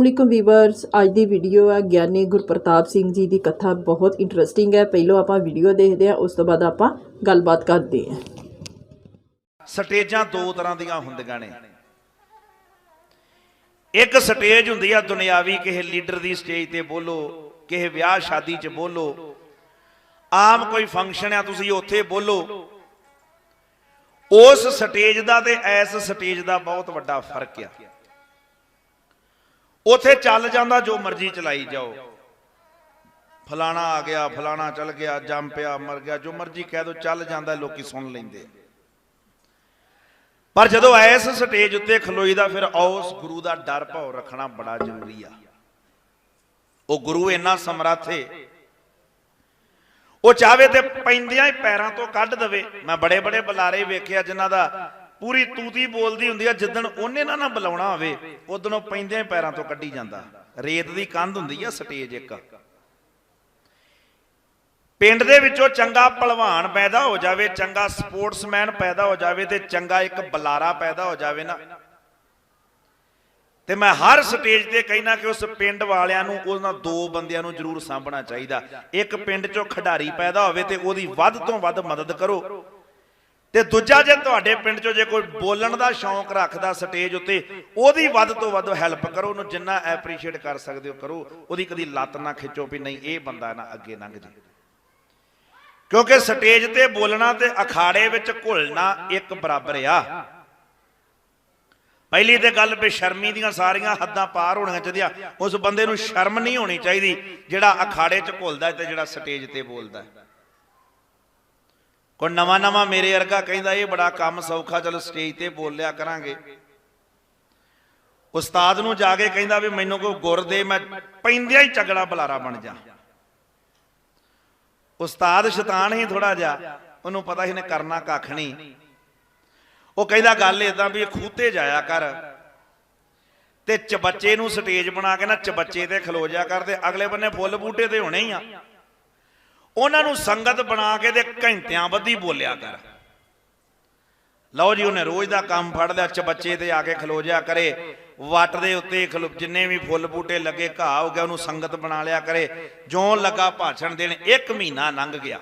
ਅਸਲਾਮ ਅਲੈਕੁਮ viewers, ਅੱਜ ਦੀ video ਆ ਗਿਆਨੀ ਗੁਰਪ੍ਰਤਾਪ ਸਿੰਘ ਜੀ ਦੀ ਕਥਾ ਬਹੁਤ ਇੰਟਰਸਟਿੰਗ ਹੈ। ਪਹਿਲਾਂ ਆਪਾਂ ਵੀਡੀਓ ਦੇਖਦੇ ਹਾਂ, ਉਸ ਤੋਂ ਬਾਅਦ ਆਪਾਂ ਗੱਲਬਾਤ ਕਰਦੇ ਹਾਂ। ਸਟੇਜਾਂ ਦੋ ਤਰ੍ਹਾਂ ਦੀਆਂ ਹੁੰਦੀਆਂ ਨੇ। ਇੱਕ ਸਟੇਜ ਹੁੰਦੀ ਆ ਦੁਨਿਆਵੀ, ਕਿਸੇ ਲੀਡਰ ਦੀ ਸਟੇਜ ਤੇ ਬੋਲੋ, ਕਿਸੇ ਵਿਆਹ ਸ਼ਾਦੀ 'ਚ ਬੋਲੋ। ਆਮ ਕੋਈ ਫੰਕਸ਼ਨ ਆ, ਤੁਸੀਂ ਉੱਥੇ ਬੋਲੋ। ਉਸ ਸਟੇਜ ਦਾ ਤੇ ਐਸ ਸਟੇਜ ਦਾ ਬਹੁਤ ਵੱਡਾ ਫ਼ਰਕ ਆ। ਉੱਥੇ ਚੱਲ ਜਾਂਦਾ ਜੋ ਮਰਜ਼ੀ ਚਲਾਈ ਜਾਓ। ਫਲਾਣਾ ਆ ਗਿਆ, ਫਲਾਣਾ ਚੱਲ ਗਿਆ, ਜੰਮ ਪਿਆ, ਮਰ ਗਿਆ, ਜੋ ਮਰਜ਼ੀ ਕਹਿ ਦੋ, ਚੱਲ ਜਾਂਦਾ, ਲੋਕੀ ਸੁਣ ਲੈਂਦੇ ਪਰ ਜਦੋਂ ਐਸ ਸਟੇਜ ਉੱਤੇ ਖਲੋਈ ਦਾ ਫਿਰ ਉਸ ਗੁਰੂ ਦਾ ਡਰ ਭਾਉ ਰੱਖਣਾ ਬੜਾ ਜ਼ਰੂਰੀ ਆ। ਉਹ ਗੁਰੂ ਇੰਨਾ ਸਮਰੱਥ ਏ। ਉਹ ਚਾਵੇ ਤੇ ਪੈਂਦਿਆਂ ਹੀ ਪੈਰਾਂ ਤੋਂ ਕੱਢ ਦਵੇ। ਮੈਂ ਬੜੇ ਬੜੇ ਬੁਲਾਰੇ ਵੇਖਿਆ ਜਿਨ੍ਹਾਂ ਦਾ ਪੂਰੀ ਤੂਤੀ ਬੋਲਦੀ ਹੁੰਦੀ ਆ, ਜਿੱਦਣ ਉਹਨੇ ਨਾ ਨਾ ਬੁਲਾਉਣਾ ਹੋਵੇ, ਉਦੋਂ ਉਹ ਪੈਂਦਿਆਂ ਪੈਰਾਂ ਤੋਂ ਕੱਢੀ ਜਾਂਦਾ। ਰੇਤ ਦੀ ਕੰਧ ਹੁੰਦੀ ਆ, ਸਟੇਜ ਇੱਕ। ਪਿੰਡ ਦੇ ਵਿੱਚੋਂ ਚੰਗਾ ਪਹਿਲਵਾਨ ਪੈਦਾ ਹੋ ਜਾਵੇ, ਚੰਗਾ ਸਪੋਰਟਸਮੈਨ ਪੈਦਾ ਹੋ ਜਾਵੇ ਤੇ ਚੰਗਾ ਇੱਕ ਬੁਲਾਰਾ ਪੈਦਾ ਹੋ ਜਾਵੇ ਨਾ। ਤੇ ਮੈਂ ਹਰ ਸਟੇਜ ਤੇ ਕਹਿਣਾ ਕਿ ਉਸ ਪਿੰਡ ਵਾਲਿਆਂ ਨੂੰ, ਉਹਨਾਂ ਦੋ ਬੰਦਿਆਂ ਨੂੰ ਜ਼ਰੂਰ ਸਾਂਭਣਾ ਚਾਹੀਦਾ। ਇੱਕ ਪਿੰਡ ਚੋਂ ਖਿਡਾਰੀ ਪੈਦਾ ਹੋਵੇ ਤੇ ਉਹਦੀ ਵੱਧ ਤੋਂ ਵੱਧ ਮਦਦ ਕਰੋ। ਤੇ ਦੂਜਾ ਜੇ ਤੁਹਾਡੇ ਪਿੰਡ ਚੋਂ ਜੇ ਕੋਈ ਬੋਲਣ ਦਾ ਸ਼ੌਂਕ ਰੱਖਦਾ ਸਟੇਜ ਉੱਤੇ, ਉਹਦੀ ਵੱਧ ਤੋਂ ਵੱਧ ਹੈਲਪ ਕਰੋ, ਉਹਨੂੰ ਜਿੰਨਾ ਐਪਰੀਸ਼ੀਏਟ ਕਰ ਸਕਦੇ ਹੋ ਕਰੋ, ਉਹਦੀ ਕਦੀ ਲੱਤ ਨਾ ਖਿੱਚੋ ਵੀ ਨਹੀਂ, ਇਹ ਬੰਦਾ ਨਾ ਅੱਗੇ ਲੰਘ ਜੇ ਕਿਉਂਕਿ ਸਟੇਜ ਤੇ ਬੋਲਣਾ ਤੇ ਅਖਾੜੇ ਵਿੱਚ ਘੁਲਣਾ ਇੱਕ ਬਰਾਬਰ ਆ। ਪਹਿਲੀ ਤੇ ਗੱਲ ਬੇਸ਼ਰਮੀ ਦੀਆਂ ਸਾਰੀਆਂ ਹੱਦਾਂ ਪਾਰ ਹੋਣੀਆਂ ਚਾਹੀਦੀਆਂ, ਉਸ ਬੰਦੇ ਨੂੰ ਸ਼ਰਮ ਨਹੀਂ ਹੋਣੀ ਚਾਹੀਦੀ ਜਿਹੜਾ ਅਖਾੜੇ 'ਚ ਘੁਲਦਾ ਤੇ ਜਿਹੜਾ ਸਟੇਜ ਤੇ ਬੋਲਦਾ। ਹੈ ਕੋਈ ਨਵਾਂ ਨਵਾਂ ਮੇਰੇ ਵਰਗਾ ਕਹਿੰਦਾ ਇਹ ਬੜਾ ਕੰਮ ਸੌਖਾ, ਚਲੋ ਸਟੇਜ ਤੇ ਬੋਲ ਲਿਆ ਕਰਾਂਗੇ। ਉਸਤਾਦ ਨੂੰ ਜਾ ਕੇ ਕਹਿੰਦਾ ਵੀ ਮੈਨੂੰ ਕੋਈ ਗੁਰ ਦੇ, ਮੈਂ ਪੈਂਦਿਆਂ ਹੀ ਚਗੜਾ ਬੁਲਾਰਾ ਬਣ ਜਾ। ਉਸਤਾਦ ਸ਼ੈਤਾਨ ਹੀ ਥੋੜਾ ਜਿਹਾ, ਉਹਨੂੰ ਪਤਾ ਹੀ ਨੇ ਕਰਨਾ ਕੱਖ ਨਹੀਂ। ਉਹ ਕਹਿੰਦਾ ਗੱਲ ਇਦਾਂ ਵੀ ਖੂਤੇ ਜਾਇਆ ਕਰ ਤੇ ਚਬੱਚੇ ਨੂੰ ਸਟੇਜ ਬਣਾ ਕੇ ਨਾ ਚਬੱਚੇ ਤੇ ਖਲੋ ਜਾ ਕਰ ਤੇ ਅਗਲੇ ਬੰਨੇ ਫੁੱਲ ਬੂਟੇ ਤੇ ਹੋਣੇ ਹੀ ਆ। ਉਹਨਾਂ ਨੂੰ ਸੰਗਤ ਬਣਾ ਕੇ ਤੇ ਘੰਟਿਆਂ ਬੱਧੀ ਬੋਲਿਆ ਕਰ। ਲਓ ਜੀ, ਉਹਨੇ ਰੋਜ਼ ਦਾ ਕੰਮ ਫੜ ਲਿਆ ਚਬੱਚੇ ਤੇ ਆ ਕੇ ਖਲੋ ਜਾ ਕਰੇ। ਵੱਟ ਦੇ ਉੱਤੇ ਖਲੋ, ਜਿੰਨੇ ਵੀ ਫੁੱਲ ਬੂਟੇ ਲੱਗੇ, ਘਾਹ ਹੋ ਗਿਆ, ਉਹਨੂੰ ਸੰਗਤ ਬਣਾ ਲਿਆ ਕਰੇ। ਜਿਉਂ ਲੱਗਾ ਭਾਸ਼ਣ ਦੇਣ, ਇੱਕ ਮਹੀਨਾ ਲੰਘ ਗਿਆ।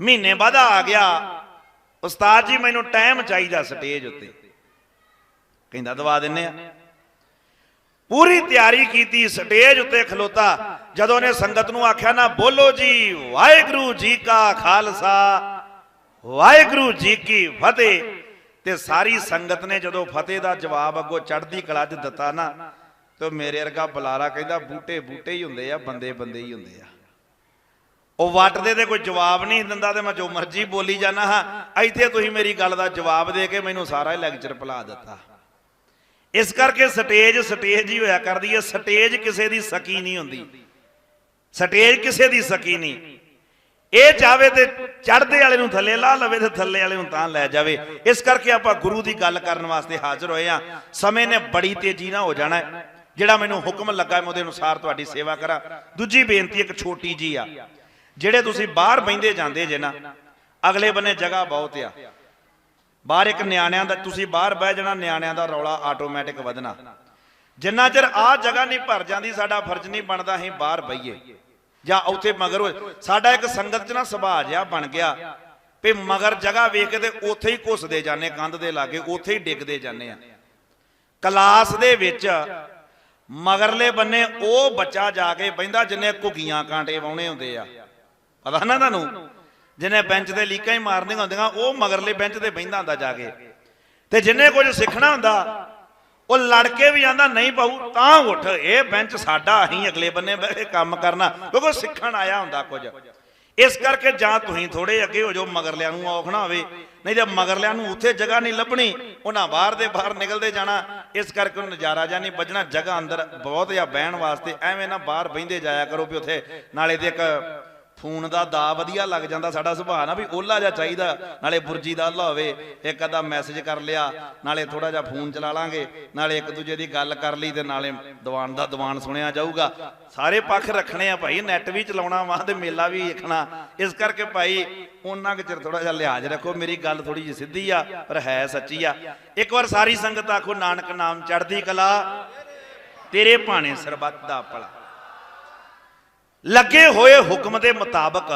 ਮਹੀਨੇ ਬਾਅਦ ਆ ਗਿਆ। ਉਸਤਾਦ ਜੀ, ਮੈਨੂੰ ਟਾਈਮ ਚਾਹੀਦਾ ਸਟੇਜ ਉੱਤੇ। ਕਹਿੰਦਾ, ਦਵਾ ਦਿੰਨੇ ਆ। ਪੂਰੀ ਤਿਆਰੀ ਕੀਤੀ, ਸਟੇਜ ਉੱਤੇ ਖਲੋਤਾ। ਜਦੋਂ ਨੇ ਸੰਗਤ ਨੂੰ ਆਖਿਆ, ਨਾ ਬੋਲੋ ਜੀ, ਵਾਹਿਗੁਰੂ ਜੀ ਕਾ ਖਾਲਸਾ, ਵਾਹਿਗੁਰੂ ਜੀ ਕੀ ਫਤਿਹ। ਤੇ ਸਾਰੀ ਸੰਗਤ ਨੇ ਜਦੋਂ ਫਤਿਹ ਦਾ ਜਵਾਬ ਅੱਗੋਂ ਚੜ੍ਹਦੀ ਕਲਾ 'ਚ ਦਿੱਤਾ ਨਾ, ਤੇ ਮੇਰੇ ਵਰਗਾ ਬੁਲਾਰਾ ਕਹਿੰਦਾ, ਬੂਟੇ ਬੂਟੇ ਹੀ ਹੁੰਦੇ ਆ, ਬੰਦੇ ਬੰਦੇ ਹੀ ਹੁੰਦੇ ਆ। ਉਹ ਵੱਟਦੇ ਤੇ ਕੋਈ ਜਵਾਬ ਨਹੀਂ ਦਿੰਦਾ ਤੇ ਮੈਂ ਜੋ ਮਰਜ਼ੀ ਬੋਲੀ ਜਾਣਾ ਹਾਂ। ਇੱਥੇ ਤੁਸੀਂ ਮੇਰੀ ਗੱਲ ਦਾ ਜਵਾਬ ਦੇ ਕੇ ਮੈਨੂੰ ਸਾਰਾ ਲੈਕਚਰ ਭੁਲਾ ਦਿੱਤਾ। ਇਸ ਕਰਕੇ ਸਟੇਜ ਸਟੇਜ ਹੀ ਹੋਇਆ ਕਰਦੀ ਹੈ, ਸਟੇਜ ਕਿਸੇ ਦੀ ਸਕੀ ਨਹੀਂ ਹੁੰਦੀ। ਸਟੇਜ ਕਿਸੇ ਦੀ ਸਕੀ ਨਹੀਂ। ਇਹ ਚਾਵੇ ਤੇ ਚੜ੍ਹਦੇ ਵਾਲੇ ਨੂੰ ਥੱਲੇ ਲਾ ਲਵੇ ਤੇ ਥੱਲੇ ਵਾਲੇ ਨੂੰ ਤਾਂ ਲੈ ਜਾਵੇ। ਇਸ ਕਰਕੇ ਆਪਾਂ ਗੁਰੂ ਦੀ ਗੱਲ ਕਰਨ ਵਾਸਤੇ ਹਾਜ਼ਰ ਹੋਏ ਆ ਸਮੇਂ ਨੇ ਬੜੀ ਤੇਜ਼ੀ ਨਾਲ ਹੋ ਜਾਣਾ ਜਿਹੜਾ ਮੈਨੂੰ ਹੁਕਮ ਲੱਗਾ ਮੈਂ ਉਹਦੇ ਅਨੁਸਾਰ ਤੁਹਾਡੀ ਸੇਵਾ ਕਰਾਂ। ਦੂਜੀ ਬੇਨਤੀ ਇੱਕ ਛੋਟੀ ਜੀ ਆ। ਜਿਹੜੇ ਤੁਸੀਂ ਬਾਹਰ ਬੈੰਦੇ ਜਾਂਦੇ ਜੇ ਨਾ, ਅਗਲੇ ਬੰਨੇ ਜਗ੍ਹਾ ਬਹੁਤ ਆ। ਬਾਹਰ ਇੱਕ ਨਿਆਣਿਆਂ ਦਾ ਤੁਸੀਂ ਬਾਹਰ ਬਹਿ ਜਾਣਾ, ਨਿਆਣਿਆਂ ਦਾ ਰੌਲਾ ਆਟੋਮੈਟਿਕ ਵਧਣਾ। ਜਿੰਨਾ ਚਿਰ ਆਹ ਜਗ੍ਹਾ ਨਹੀਂ ਭਰ ਜਾਂਦੀ, ਸਾਡਾ ਫਰਜ਼ ਨਹੀਂ ਬਣਦਾ ਅਸੀਂ ਬਾਹਰ ਬਈਏ। ਜਾਂ ਉੱਥੇ ਮਗਰ ਹੋਏ। ਸਾਡਾ ਇੱਕ ਸੰਗਤ 'ਚ ਨਾ ਸੁਭਾਅ ਜਿਹਾ ਬਣ ਗਿਆ ਵੀ ਮਗਰ ਜਗ੍ਹਾ ਵੇਖ ਕੇ ਤੇ ਉੱਥੇ ਹੀ ਘੁੱਸਦੇ ਜਾਂਦੇ ਕੰਧ ਦੇ ਲਾਗੇ, ਉੱਥੇ ਹੀ ਡਿੱਗਦੇ ਜਾਂਦੇ ਆ ਕਲਾਸ ਦੇ ਵਿੱਚ ਮਗਰਲੇ ਬੰਨੇ ਉਹ ਬੱਚਾ ਜਾ ਕੇ ਬੈੰਦਾ ਜਿੰਨੇ ਘੁੱਗੀਆਂ ਕਾਂਟੇ ਵਾਉਣੇ ਹੁੰਦੇ ਆ। ਪਤਾ ਨਾ ਤੁਹਾਨੂੰ? ਜਿਹਨੇ ਬੈਂਚ ਤੇ ਲੀਕਾਂ ਹੀ ਮਾਰਨੀਆਂ ਹੁੰਦੀਆਂ, ਉਹ ਮਗਰਲੇ ਬੈਂਚ ਤੇ ਬੈੰਦਾ ਹੁੰਦਾ ਜਾ ਕੇ। ਤੇ ਜਿਹਨੇ ਕੁਝ ਸਿੱਖਣਾ ਹੁੰਦਾ, ਉਹ ਲੜ ਕੇ ਵੀ ਜਾਂਦਾ ਨਹੀਂ ਪਾਉ ਤਾਂ ਉੱਠ, ਇਹ ਬੈਂਚ ਸਾਡਾ, ਅਸੀਂ ਅਗਲੇ ਬੰਨੇ ਬਹਿ ਕੇ ਕੰਮ ਕਰਨਾ। ਕਿਉਂਕਿ ਸਿੱਖਣ ਆਇਆ ਹੁੰਦਾ ਕੁਝ। ਇਸ ਕਰਕੇ ਜਾਂ ਤੁਸੀਂ ਥੋੜੇ ਅੱਗੇ ਹੋ ਜਾਓ, ਮਗਰਲਿਆਂ ਨੂੰ ਔਖ ਹੋਵੇ। ਨਹੀਂ ਤੇ ਮਗਰਲਿਆਂ ਨੂੰ ਉੱਥੇ ਜਗ੍ਹਾ ਨਹੀਂ ਲੱਭਣੀ, ਉਹਨਾਂ ਬਾਹਰ ਦੇ ਬਾਹਰ ਨਿਕਲਦੇ ਜਾਣਾ। ਇਸ ਕਰਕੇ ਉਹ ਨਜ਼ਾਰਾ ਜਾਂ ਨਹੀਂ ਵੱਜਣਾ, ਜਗ੍ਹਾ ਅੰਦਰ ਬਹੁਤ ਆ ਬਹਿਣ ਵਾਸਤੇ ਐਵੇਂ ਨਾ ਬਾਹਰ ਬਹਿੰਦੇ ਜਾਇਆ ਕਰੋ ਵੀ ਉੱਥੇ ਨਾਲੇ ਤੇ ਇੱਕ ਫੋਨ ਦਾ ਦਾ ਵਧੀਆ ਲੱਗ ਜਾਂਦਾ, ਸਾਡਾ ਸੁਭਾਅ ਨਾ ਵੀ ਓਲਾ ਜਿਹਾ ਚਾਹੀਦਾ, ਨਾਲੇ ਬੁਰਜੀ ਦਾ ਲਾ ਹੋਵੇ, ਇੱਕ ਅਦਾ ਮੈਸੇਜ ਕਰ ਲਿਆ, ਨਾਲੇ ਥੋੜਾ ਜਿਹਾ ਫੋਨ ਚਲਾ ਲਾਂਗੇ, ਨਾਲੇ ਇੱਕ ਦੂਜੇ ਦੀ ਗੱਲ ਕਰ ਲਈ ਤੇ ਨਾਲੇ ਦੀਵਾਨ ਦਾ ਦੀਵਾਨ ਸੁਣਿਆ ਜਾਊਗਾ। ਸਾਰੇ ਪੱਖ ਰੱਖਣੇ ਆ ਭਾਈ ਨੈਟ ਵੀ ਚਲਾਉਣਾ ਵਾ ਤੇ ਮੇਲਾ ਵੀ ਵੇਖਣਾ। ਇਸ ਕਰਕੇ ਭਾਈ ਉਹਨਾਂ ਕੁ ਚਿਰ ਥੋੜਾ ਜਿਹਾ ਲਿਹਾਜ਼ ਰੱਖੋ, ਮੇਰੀ ਗੱਲ ਥੋੜੀ ਜਿਹੀ ਸਿੱਧੀ ਆ, ਪਰ ਹੈ ਸੱਚੀ ਆ। ਇੱਕ ਵਾਰ ਸਾਰੀ ਸੰਗਤ ਆਖੋ, ਨਾਨਕ ਨਾਮ ਚੜ੍ਹਦੀ ਕਲਾ, ਤੇਰੇ ਭਾਣੇ ਸਰਬੱਤ ਦਾ ਭਲਾ। ਲੱਗੇ ਹੋਏ ਹੁਕਮ ਦੇ ਮੁਤਾਬਕ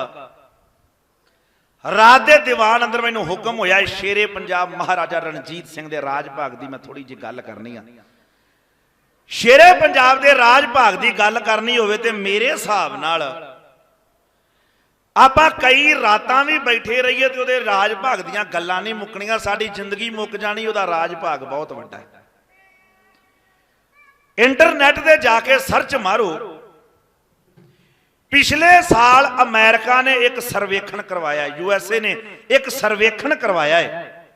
ਰਾਤ ਦੇ ਦੀਵਾਨ ਅੰਦਰ ਮੈਨੂੰ ਹੁਕਮ ਹੋਇਆ ਸ਼ੇਰੇ ਪੰਜਾਬ ਮਹਾਰਾਜਾ ਰਣਜੀਤ ਸਿੰਘ ਦੇ ਰਾਜ ਭਾਗ ਦੀ ਮੈਂ ਥੋੜੀ ਜਿਹੀ ਗੱਲ ਕਰਨੀ ਆ। ਸ਼ੇਰੇ ਪੰਜਾਬ ਦੇ ਰਾਜ ਭਾਗ ਦੀ ਗੱਲ ਕਰਨੀ ਹੋਵੇ ਤੇ ਮੇਰੇ ਹਿਸਾਬ ਨਾਲ ਆਪਾਂ ਕਈ ਰਾਤਾਂ ਵੀ ਬੈਠੇ ਰਹੀਏ ਤੇ ਉਹਦੇ ਰਾਜ ਭਾਗ ਦੀਆਂ ਗੱਲਾਂ ਨਹੀਂ ਮੁੱਕਣੀਆਂ, ਸਾਡੀ ਜ਼ਿੰਦਗੀ ਮੁੱਕ ਜਾਣੀ, ਉਹਦਾ ਰਾਜ ਭਾਗ ਬਹੁਤ ਵੱਡਾ ਹੈ। ਇੰਟਰਨੈਟ ਤੇ ਜਾ ਕੇ ਸਰਚ ਮਾਰੋ ਪਿਛਲੇ ਸਾਲ ਅਮਰੀਕਾ ਨੇ ਇੱਕ ਸਰਵੇਖਣ ਕਰਵਾਇਆ, ਯੂ ਐਸ ਏ ਨੇ ਇੱਕ ਸਰਵੇਖਣ ਕਰਵਾਇਆ ਹੈ।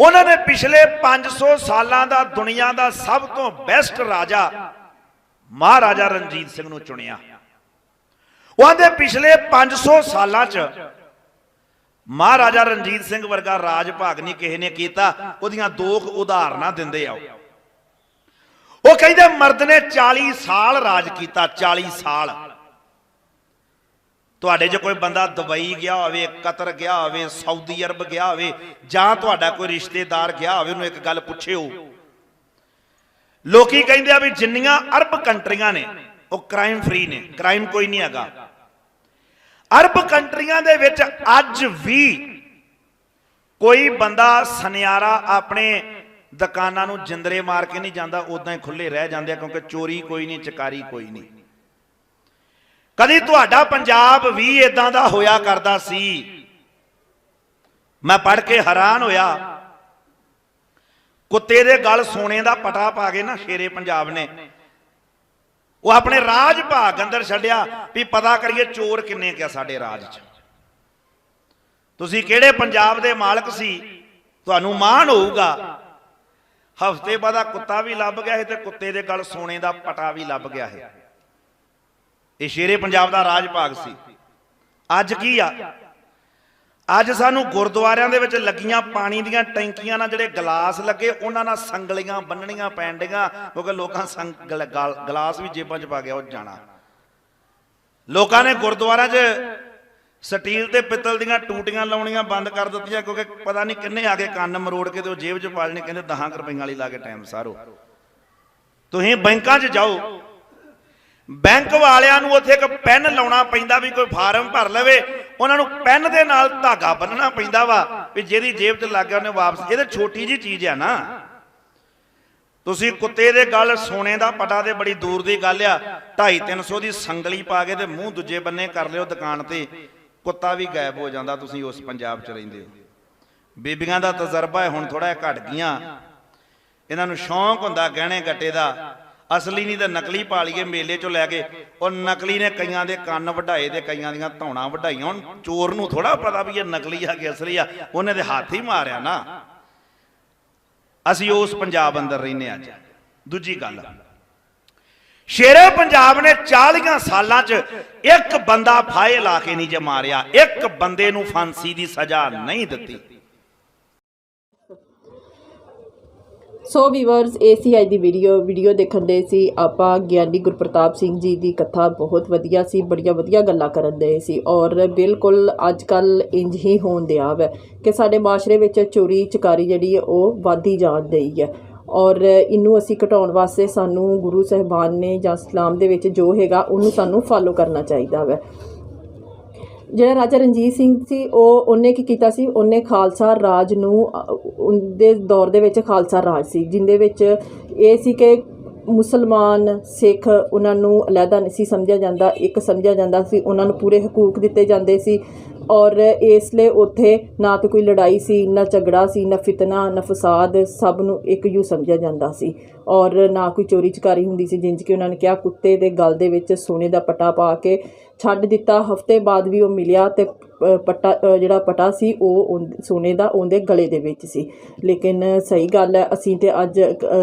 ਉਹਨਾਂ ਨੇ ਪਿਛਲੇ 500 ਸਾਲਾਂ ਦਾ ਦੁਨੀਆ ਦਾ ਸਭ ਤੋਂ ਬੈਸਟ ਰਾਜਾ ਮਹਾਰਾਜਾ ਰਣਜੀਤ ਸਿੰਘ ਨੂੰ ਚੁਣਿਆ। ਉਹਦੇ ਪਿਛਲੇ 500 ਸਾਲਾਂ 'ਚ ਮਹਾਰਾਜਾ ਰਣਜੀਤ ਸਿੰਘ ਵਰਗਾ ਰਾਜ ਭਾਗ ਨਹੀਂ ਕਿਸੇ ਨੇ ਕੀਤਾ, ਉਹਦੀਆਂ ਦੋ ਉਦਾਹਰਨਾਂ ਦਿੰਦੇ ਆ ਉਹ ਕਹਿੰਦੇ ਮਰਦ ਨੇ 40 ਸਾਲ ਰਾਜ ਕੀਤਾ 40 ਸਾਲ। ਤੁਹਾਡੇ 'ਚ ਕੋਈ ਬੰਦਾ ਦੁਬਈ ਗਿਆ ਹੋਵੇ, ਕਤਰ ਗਿਆ ਹੋਵੇ, ਸਾਊਦੀ ਅਰਬ ਗਿਆ ਹੋਵੇ, ਜਾਂ ਤੁਹਾਡਾ ਕੋਈ ਰਿਸ਼ਤੇਦਾਰ ਗਿਆ ਹੋਵੇ, ਉਹਨੂੰ ਇੱਕ ਗੱਲ ਪੁੱਛਿਓ। ਲੋਕੀ ਕਹਿੰਦੇ ਆ ਵੀ ਜਿੰਨੀਆਂ ਅਰਬ ਕੰਟਰੀਆਂ ਨੇ, ਉਹ ਕ੍ਰਾਈਮ ਫ੍ਰੀ ਨੇ ਕ੍ਰਾਈਮ ਕੋਈ ਨਹੀਂ ਹੈਗਾ। ਅਰਬ ਕੰਟਰੀਆਂ ਦੇ ਵਿੱਚ ਅੱਜ ਵੀ ਕੋਈ ਬੰਦਾ ਸੁਨਿਆਰਾ ਆਪਣੇ ਦੁਕਾਨਾਂ ਨੂੰ ਜਿੰਦਰੇ ਮਾਰ ਕੇ ਨਹੀਂ ਜਾਂਦਾ ਉਦਾਂ ਹੀ ਖੁੱਲੇ ਰਹਿ ਜਾਂਦੇ ਆ, ਕਿਉਂਕਿ ਚੋਰੀ ਕੋਈ ਨਹੀਂ, ਚਕਾਰੀ ਕੋਈ ਨਹੀਂ। ਕਦੀ ਤੁਹਾਡਾ ਪੰਜਾਬ ਵੀ ਇਦਾਂ ਦਾ ਹੋਇਆ ਕਰਦਾ ਸੀ। ਮੈਂ ਪੜ੍ਹ ਕੇ ਹੈਰਾਨ ਹੋਇਆ। ਕੁੱਤੇ ਦੇ ਗਲ ਸੋਨੇ ਦਾ ਪਟਾ ਪਾ ਕੇ ਨਾ ਸ਼ੇਰੇ ਪੰਜਾਬ ਨੇ। ਉਹ ਆਪਣੇ ਰਾਜ ਭਾਗ ਅੰਦਰ ਛੱਡਿਆ ਵੀ ਪਤਾ ਕਰੀਏ ਚੋਰ ਕਿੰਨੇ ਕਿਆ ਸਾਡੇ ਰਾਜ 'ਚ। ਤੁਸੀਂ ਕਿਹੜੇ ਪੰਜਾਬ ਦੇ ਮਾਲਕ ਸੀ? ਤੁਹਾਨੂੰ ਮਾਣ ਹੋਊਗਾ। ਹਫ਼ਤੇ ਬਾਅਦ ਆ ਕੁੱਤਾ ਵੀ ਲੱਭ ਗਿਆ ਹੈ ਤੇ ਕੁੱਤੇ ਦੇ ਗਲ ਸੋਨੇ ਦਾ ਪਟਾ ਵੀ ਲੱਭ ਗਿਆ ਹੈ ਇਹ ਸ਼ੇਰੇ ਪੰਜਾਬ ਦਾ ਰਾਜ ਭਾਗ ਸੀ। ਅੱਜ ਕੀ ਆ? ਅੱਜ ਸਾਨੂੰ ਗੁਰਦੁਆਰਿਆਂ ਦੇ ਵਿੱਚ ਲੱਗੀਆਂ ਪਾਣੀ ਦੀਆਂ ਟੈਂਕੀਆਂ ਨਾਲ ਜਿਹੜੇ ਗਲਾਸ ਲੱਗੇ, ਉਹਨਾਂ ਨਾਲ ਸੰਗਲੀਆਂ ਬੰਨਣੀਆਂ ਪੈਣ ਡੀਆਂ ਕਿਉਂਕਿ ਲੋਕਾਂ ਸੰਗ ਗਲ- ਗਲਾਸ ਵੀ ਜੇਬਾਂ 'ਚ ਪਾ ਗਿਆ ਉਹ ਜਾਣਾ। ਲੋਕਾਂ ਨੇ ਗੁਰਦੁਆਰਿਆਂ 'ਚ ਸਟੀਲ ਤੇ ਪਿੱਤਲ ਦੀਆਂ ਟੂਟੀਆਂ ਲਾਉਣੀਆਂ ਬੰਦ ਕਰ ਦਿੱਤੀਆਂ, ਕਿਉਂਕਿ ਪਤਾ ਨਹੀਂ ਕਿੰਨੇ ਆ ਕੇ ਕੰਨ ਮਰੋੜ ਕੇ ਤੇ ਉਹ ਜੇਬ 'ਚ ਪਾ ਲੈਣੇ, ਕਹਿੰਦੇ 10 ਰੁਪਈਆਂ ਵਾਲੀ ਲਾ ਕੇ ਟਾਈਮ ਸਾਰੋ। ਤੁਸੀਂ ਬੈਂਕਾਂ 'ਚ ਜਾਓ ਬੈਂਕ ਵਾਲਿਆਂ ਨੂੰ ਉੱਥੇ ਇੱਕ ਪੈਨ ਲਾਉਣਾ ਪੈਂਦਾ ਵੀ ਕੋਈ ਫਾਰਮ ਭਰ ਲਵੇ, ਉਹਨਾਂ ਨੂੰ ਪੈਨ ਦੇ ਨਾਲ ਧਾਗਾ ਬੰਨਣਾ ਪੈਂਦਾ ਵਾ ਵੀ ਜਿਹਦੀ ਜੇਬ 'ਚ ਲੱਗ ਗਿਆ ਉਹਨੇ ਵਾਪਸ, ਇਹ ਤਾਂ ਛੋਟੀ ਜੀ ਚੀਜ਼ ਆ ਨਾ। ਤੁਸੀਂ ਕੁੱਤੇ ਦੇ ਗੱਲ ਸੋਨੇ ਦਾ ਪਟਾ ਤੇ ਬੜੀ ਦੂਰ ਦੀ ਗੱਲ ਆ 2.5 300 ਦੀ ਸੰਗਲੀ ਪਾ ਕੇ ਤੇ ਮੂੰਹ ਦੂਜੇ ਬੰਨੇ ਕਰ ਲਿਓ ਦੁਕਾਨ ਤੇ, ਕੁੱਤਾ ਵੀ ਗਾਇਬ ਹੋ ਜਾਂਦਾ ਤੁਸੀਂ ਉਸ ਪੰਜਾਬ 'ਚ ਰਹਿੰਦੇ ਹੋ। ਬੀਬੀਆਂ ਦਾ ਤਜਰਬਾ ਹੁਣ ਥੋੜਾ ਜਿਹਾ ਘਟ ਗਈਆਂ। ਇਹਨਾਂ ਨੂੰ ਸ਼ੌਂਕ ਹੁੰਦਾ ਗਹਿਣੇ ਗੱਟੇ ਦਾ ਅਸਲੀ ਨਹੀਂ ਤਾਂ ਨਕਲੀ ਪਾ ਲਈਏ ਮੇਲੇ 'ਚੋਂ ਲੈ ਕੇ, ਉਹ ਨਕਲੀ ਨੇ ਕਈਆਂ ਦੇ ਕੰਨ ਵਢਾਏ ਤੇ ਕਈਆਂ ਦੀਆਂ ਧੌਣਾ ਵਢਾਈਆਂ। ਹੁਣ ਚੋਰ ਨੂੰ ਥੋੜਾ ਪਤਾ ਵੀ ਇਹ ਨਕਲੀ ਆ ਕਿ ਅਸਲੀ ਆ, ਉਹਨੇ ਤੇ ਹੱਥ ਹੀ ਮਾਰਿਆ ਨਾ। ਅਸੀਂ ਉਸ ਪੰਜਾਬ ਅੰਦਰ ਰਹਿੰਦੇ ਅੱਜ। ਦੂਜੀ ਗੱਲ, ਸ਼ੇਰੇ ਪੰਜਾਬ ਨੇ 40 ਸਾਲਾਂ 'ਚ ਇੱਕ ਬੰਦਾ ਫਾਇਲ ਲਾ ਕੇ ਨਹੀਂ ਜੇ ਮਾਰਿਆ, ਇੱਕ ਬੰਦੇ ਨੂੰ ਫਾਂਸੀ ਦੀ ਸਜ਼ਾ ਨਹੀਂ ਦਿੱਤੀ। ਸੋ ਵੀਵਰਸ ਏਸੀਆਈ ਦੀ ਵੀਡੀਓ ਵੀਡੀਓ ਦੇਖਣ ਦੇ ਸੀ। ਆਪਾਂ ਗਿਆਨੀ ਗੁਰਪ੍ਰਤਾਪ ਸਿੰਘ ਜੀ ਦੀ ਕਥਾ ਬਹੁਤ ਵਧੀਆ ਸੀ, ਬੜੀਆਂ ਵਧੀਆ ਗੱਲਾਂ ਕਰਨ ਦੇ ਸੀ। ਔਰ ਬਿਲਕੁਲ ਅੱਜ ਕੱਲ ਇੰਜ ਹੀ ਹੋਣ ਦਿਆ ਵੈ ਕਿ ਸਾਡੇ ਮਾਸ਼ਰੇ ਵਿੱਚ ਚੋਰੀ, ਚਕਾਰੀ ਜਿਹੜੀ ਉਹ ਵਾਧੀ ਜਾਣ ਰਹੀ ਹੈ। ਔਰ ਇਹਨੂੰ ਅਸੀਂ ਘਟਾਉਣ ਵਾਸਤੇ ਸਾਨੂੰ ਗੁਰੂ ਸਾਹਿਬਾਨ ਨੇ ਜਾਂ ਇਸਲਾਮ ਦੇ ਵਿੱਚ ਜੋ ਹੈਗਾ, ਉਹਨੂੰ ਸਾਨੂੰ ਫਾਲੋ ਕਰਨਾ ਚਾਹੀਦਾ ਵੈ। ਜਿਹੜਾ ਰਾਜਾ ਰਣਜੀਤ ਸਿੰਘ ਸੀ ਉਹ ਉਹਨੇ ਕੀ ਕੀਤਾ ਸੀ? ਉਹਨੇ ਖਾਲਸਾ ਰਾਜ ਨੂੰ ਅ, ਉਹਦੇ ਦੌਰ ਦੇ ਵਿੱਚ ਖਾਲਸਾ ਰਾਜ ਸੀ ਜਿੰਦੇ ਵਿੱਚ ਇਹ ਸੀ ਕਿ ਮੁਸਲਮਾਨ ਸਿੱਖ ਉਹਨਾਂ ਨੂੰ ਅਲੱਗਾ ਨਹੀਂ ਸੀ ਸਮਝਿਆ ਜਾਂਦਾ, ਇੱਕ ਸਮਝਿਆ ਜਾਂਦਾ ਸੀ, ਉਹਨਾਂ ਨੂੰ ਪੂਰੇ ਹਕੂਕ ਦਿੱਤੇ ਜਾਂਦੇ ਸੀ ਔਰ ਇਸ ਲਈ ਉੱਥੇ ਨਾ ਤਾਂ ਕੋਈ ਲੜਾਈ ਸੀ, ਨਾ ਝਗੜਾ ਸੀ, ਨਾ ਫਿਤਨਾ, ਨਾ ਫਸਾਦ, ਸਭ ਨੂੰ ਇੱਕ ਯੂ ਸਮਝਿਆ ਜਾਂਦਾ ਸੀ ਔਰ ਨਾ ਕੋਈ ਚੋਰੀ ਚਕਾਰੀ ਹੁੰਦੀ ਸੀ ਜਿੰਜ ਕਿ ਉਹਨਾਂ ਨੇ ਕਿਹਾ ਕੁੱਤੇ ਦੇ ਗਲ ਦੇ ਵਿੱਚ ਸੋਨੇ ਦਾ ਪਟਾ ਪਾ ਕੇ ਛੱਡ ਦਿੱਤਾ, ਹਫ਼ਤੇ ਬਾਅਦ ਵੀ ਉਹ ਮਿਲਿਆ ਤੇ ਪਟਾ ਅ, ਜਿਹੜਾ ਪਟਾ ਸੀ ਉਹ ਸੋਨੇ ਦਾ ਉਹਦੇ ਗਲੇ ਦੇ ਵਿੱਚ ਸੀ। ਲੇਕਿਨ ਸਹੀ ਗੱਲ ਹੈ ਅਸੀਂ ਤੇ ਅੱਜ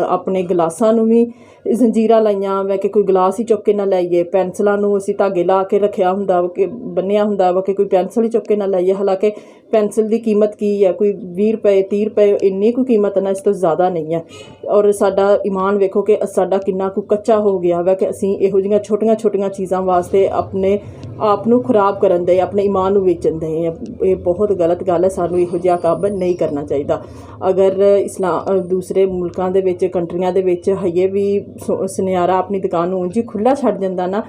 ਆਪਣੇ ਗਲਾਸਾਂ ਨੂੰ ਵੀ ਜ਼ੰਜੀਰਾ ਲਾਈਆਂ ਵਾ ਕਿ ਕੋਈ ਗਲਾਸ ਹੀ ਚੁੱਕ ਕੇ ਨਾ ਲਾਈਏ ਪੈਨਸਲਾਂ ਨੂੰ ਅਸੀਂ ਧਾਗੇ ਲਾ ਕੇ ਰੱਖਿਆ ਹੁੰਦਾ ਵਾ ਕਿ ਬੰਨਿਆ ਹੁੰਦਾ ਵਾ ਕਿ ਕੋਈ ਪੈਨਸਲ ਹੀ ਚੁੱਕ ਕੇ ਨਾ ਲਾਈਏ। ਹਾਲਾਂਕਿ ਪੈਨਸਲ ਦੀ ਕੀਮਤ ਕੀ ਹੈ? ਕੋਈ 20 ਰੁਪਏ 30 ਰੁਪਏ ਇੰਨੀ ਕੋਈ ਕੀਮਤ ਨਾ ਇਸ ਤੋਂ ਜ਼ਿਆਦਾ ਨਹੀਂ ਹੈ। ਔਰ ਸਾਡਾ ਈਮਾਨ ਵੇਖੋ ਕਿ ਸਾਡਾ ਕਿੰਨਾ ਕੁ ਕੱਚਾ ਹੋ ਗਿਆ ਵਾ ਕਿ ਅਸੀਂ ਇਹੋ ਜਿਹੀਆਂ ਛੋਟੀਆਂ ਛੋਟੀਆਂ ਚੀਜ਼ਾਂ ਵਾਸਤੇ ਆਪਣੇ ਆਪ ਨੂੰ ਖਰਾਬ ਕਰਨ ਦੇ, ਆਪਣੇ ਈਮਾਨ ਨੂੰ ਵੇਚਣ ਦੇ। ਇਹ ਬਹੁਤ ਗਲਤ ਗੱਲ ਹੈ, ਸਾਨੂੰ ਇਹੋ ਜਿਹਾ ਕੰਮ ਨਹੀਂ ਕਰਨਾ ਚਾਹੀਦਾ। ਅਗਰ ਇਸਲਾਮ ਦੂਸਰੇ ਮੁਲਕਾਂ ਦੇ ਵਿੱਚ, ਕੰਟਰੀਆਂ ਦੇ ਵਿੱਚ ਹਈਏ ਵੀ ਸੁ- ਸੁਨਿਆਰਾ ਆਪਣੀ ਦੁਕਾਨ ਨੂੰ ਉਂਝ ਹੀ ਖੁੱਲਾ ਛੱਡ ਜਾਂਦਾ ਨਾ,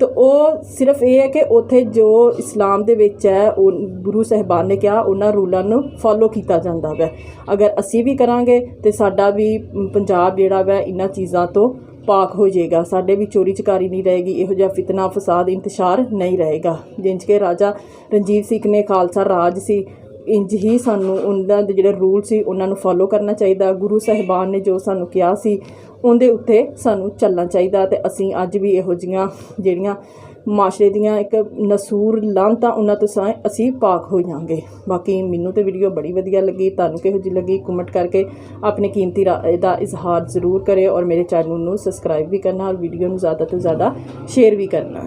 ਤਾਂ ਉਹ ਸਿਰਫ ਇਹ ਹੈ ਕਿ ਉੱਥੇ ਜੋ ਇਸਲਾਮ ਦੇ ਵਿੱਚ ਹੈ, ਉਹ ਗੁਰੂ ਸਾਹਿਬਾਨ ਨੇ ਕਿਹਾ, ਉਹਨਾਂ ਰੂਲਾਂ ਨੂੰ ਫੋਲੋ ਕੀਤਾ ਜਾਂਦਾ ਵੈ। ਅਗਰ ਅਸੀਂ ਵੀ ਕਰਾਂਗੇ ਤੇ ਸਾਡਾ ਵੀ ਪੰਜਾਬ ਜਿਹੜਾ ਵੈ, ਇਹਨਾਂ ਚੀਜ਼ਾਂ ਤੋਂ ਪਾਕ ਹੋ ਜਾਏਗਾ। ਸਾਡੇ ਵੀ ਚੋਰੀ ਚਕਾਰੀ ਨਹੀਂ ਰਹੇਗੀ। ਇਹੋ ਜਿਹਾ ਫਿਤਨਾ, ਫਸਾਦ, ਇੰਤਸ਼ਾਰ ਨਹੀਂ ਰਹੇਗਾ। ਜਿੰਜ ਕੇ ਰਾਜਾ ਰਣਜੀਤ ਸਿੰਘ ਨੇ ਖਾਲਸਾ ਰਾਜ ਸੀ ਇੰਜ ਹੀ ਸਾਨੂੰ ਉਹਨਾਂ ਦੇ ਜਿਹੜੇ ਰੂਲ ਸੀ, ਉਹਨਾਂ ਨੂੰ ਫੋਲੋ ਕਰਨਾ ਚਾਹੀਦਾ। ਗੁਰੂ ਸਾਹਿਬਾਨ ਨੇ ਜੋ ਸਾਨੂੰ ਕਿਹਾ ਸੀ, ਉਹਦੇ ਉੱਤੇ ਸਾਨੂੰ ਚੱਲਣਾ ਚਾਹੀਦਾ ਤੇ ਅਸੀਂ ਅੱਜ ਵੀ ਇਹੋ ਜੀਆਂ ਜਿਹੜੀਆਂ ਮਾਸ਼ਰੇ ਦੀਆਂ ਇੱਕ ਨਸੂਰ ਲਾਂਤਾਂ ਉਹਨਾਂ ਤੋਂ ਸਾਂ ਅਸੀਂ ਪਾਕ ਹੋ ਜਾਾਂਗੇ ਬਾਕੀ ਮੈਨੂੰ ਤੇ ਵੀਡੀਓ ਬੜੀ ਵਧੀਆ ਲੱਗੀ, ਤੁਹਾਨੂੰ ਕਿਹੋ ਜਿਹੀ ਲੱਗੀ ਕਮੈਂਟ ਕਰਕੇ ਆਪਣੇ ਕੀਮਤੀ ਰਾਏ ਦਾ ਇਜ਼ਹਾਰ ਜ਼ਰੂਰ ਕਰੇ ਔਰ ਮੇਰੇ ਚੈਨਲ ਨੂੰ ਸਬਸਕ੍ਰਾਈਬ ਵੀ ਕਰਨਾ ਔਰ ਵੀਡੀਓ ਨੂੰ ਜ਼ਿਆਦਾ ਤੋਂ ਜ਼ਿਆਦਾ ਸ਼ੇਅਰ ਵੀ ਕਰਨਾ।